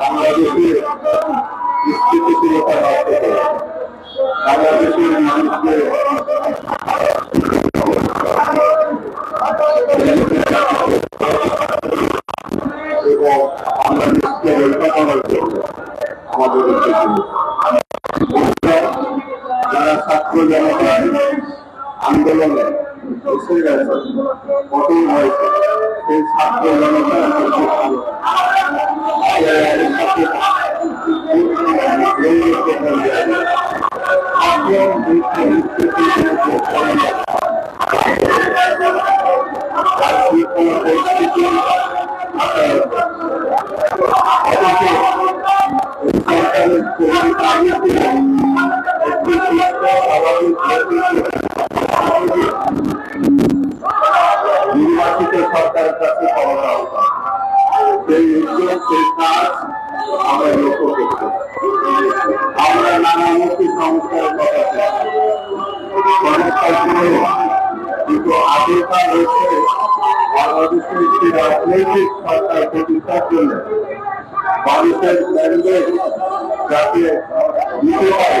বাংলাদেশের স্থিতিশীলতা নষ্ট করে বাংলাদেশের মানুষকে এবং বাংলাদেশকে রক্ষা করার জন্য আমাদের যারা ছাত্র আন্দোলনে এসে হয়েছে সেই ছাত্র জনতার সরকারের কর্মী নির্বাচিত সরকারের কাছে ক্ষমতা সেই উদ্যোগ সেই কাজ আমরা লক্ষ্য করছি। আমরা নানামুখী সংস্কারের কথা করে কিন্তু আগেকার হচ্ছে বাংলাদেশের একটি রাজনৈতিক সরকার প্রতিষ্ঠার জন্য। মানুষের ম্যান্ডেট যাতে দিতে পারে।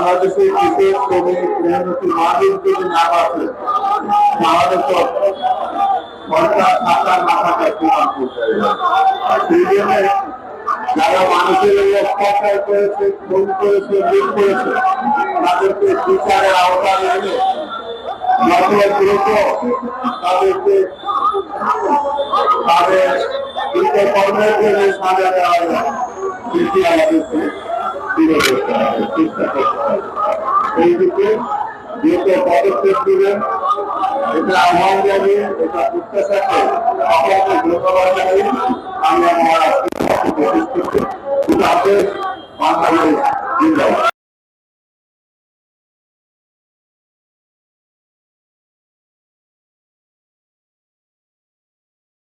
বাংলাদেশের কৃষক শ্রমিক মেহনতি মানুষ যদি না বাঁচে, তাহলে তো সরকার থাকার মাথাটা প্রমাণ করতে যারা মানুষের অত্যাচার করেছে, খুন করেছে, লুট করেছে, তাদেরকে বিচারের আওতায় এনে যত দ্রুত তাদেরকে তাদের কর্মের জন্য সাজা দেওয়া যায়, সেটি আমাদেরকে ফিরে করতে হবে চেষ্টা করতে হবে এই দিকে যেহেতু পদক্ষেপ দিবেন এটা আহ্বান জানি এটা প্রত্যাশাকে সকলকে ধন্যবাদ জানি আমি আমার প্রতিষ্ঠিত বাংলাদেশ